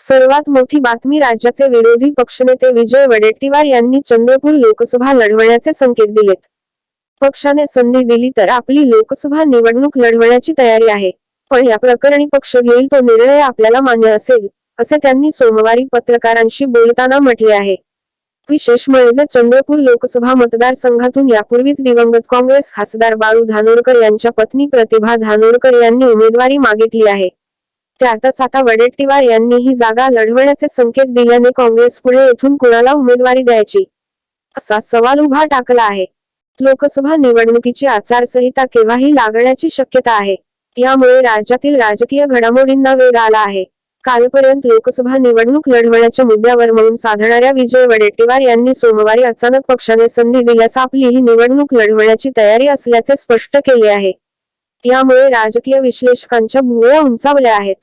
सर्वात मोठी बातमी राज्याचे विरोधी पक्षनेते विजय वडेट्टीवार यांनी चंद्रपूर लोकसभा लढवण्याचे संकेत दिलेत. पक्षाने संधी दिली तर आपली लोकसभा निवडणूक लढवण्याची तयारी आहे. पण या प्रकरणी पक्ष घेईल तो निर्णय आपल्याला मान्य असेल असे त्यांनी सोमवारी पत्रकारांशी बोलताना म्हटले आहे. विशेष म्हणजे चंद्रपूर लोकसभा मतदारसंघातून यापूर्वीच दिवंगत काँग्रेस खासदार बाळू धानोरकर यांच्या पत्नी प्रतिभा धानोरकर यांनी उमेदवारी मागितली आहे. त्यातच आता वडेट्टीवार यांनी ही जागा लढवण्याचे संकेत दिल्याने काँग्रेस पुढे येथून कुणाला उमेदवारी द्यायची असा सवाल उभा टाकला आहे. लोकसभा निवडणुकीची आचारसंहिता केव्हाही लागण्याची शक्यता आहे यामुळे राज्यातील राजकीय घडामोडींना वेग आला आहे. कालपर्यंत लोकसभा निवडणूक लढवण्याच्या मुद्द्यावर म्हणून साधणाऱ्या विजय वडेट्टीवार यांनी सोमवारी अचानक पक्षाने संधी दिल्यास आपली ही निवडणूक लढवण्याची तयारी असल्याचे स्पष्ट केले आहे. यामुळे राजकीय विश्लेषकांच्या भुवया उंचावल्या आहेत.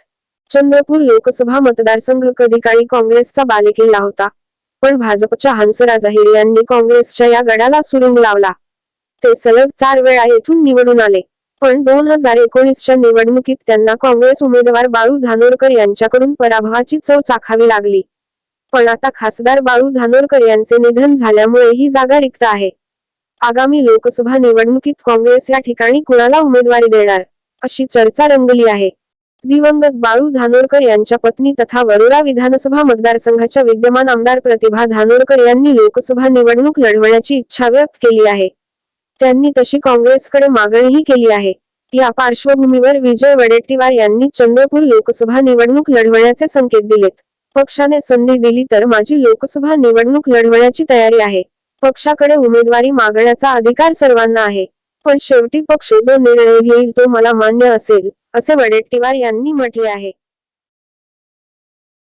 चंद्रपूर लोकसभा मतदारसंघ कधी काळी काँग्रेसचा बालेकिल्ला होता. पण भाजपच्या हंसराज अहिर यांनी काँग्रेसच्या या गडाला सुरुंग लावला. ते सलग चार वेळा येथून निवडून आले. पण दोन हजार एकोणीसच्या निवडणुकीत त्यांना काँग्रेस उमेदवार बाळू धानोरकर यांच्याकडून पराभवाची चव चाखावी लागली. पण आता खासदार बाळू धानोरकर यांचे निधन झाल्यामुळे ही जागा रिक्त आहे. आगामी लोकसभा निवडणुकीत काँग्रेस या ठिकाणी कुणाला उमेदवारी देणार अशी चर्चा रंगली आहे. दिवंगत बाळू धानोरकर यांच्या पत्नी तथा वरोरा विधानसभा मतदारसंघाच्या विद्यमान आमदार प्रतिभा धानोरकर यांनी लोकसभा निवडणूक लढवण्याची इच्छा व्यक्त केली आहे. त्यांनी तशी काँग्रेसकडे मागणीही केली आहे. या पार्श्वभूमीवर विजय वडेट्टीवार यांनी चंद्रपूर लोकसभा निवडणूक लढवण्याचे संकेत दिलेत. पक्षाने संधी दिली तर माझी लोकसभा निवडणूक लढवण्याची तयारी आहे. पक्षाकडे उमेदवारी मागण्याचा अधिकार सर्वांना आहे. पण शेवटी पक्ष जो निर्णय घेईल तो मला मान्य असेल. असे वडेट्टीवार यांनी म्हटले आहे.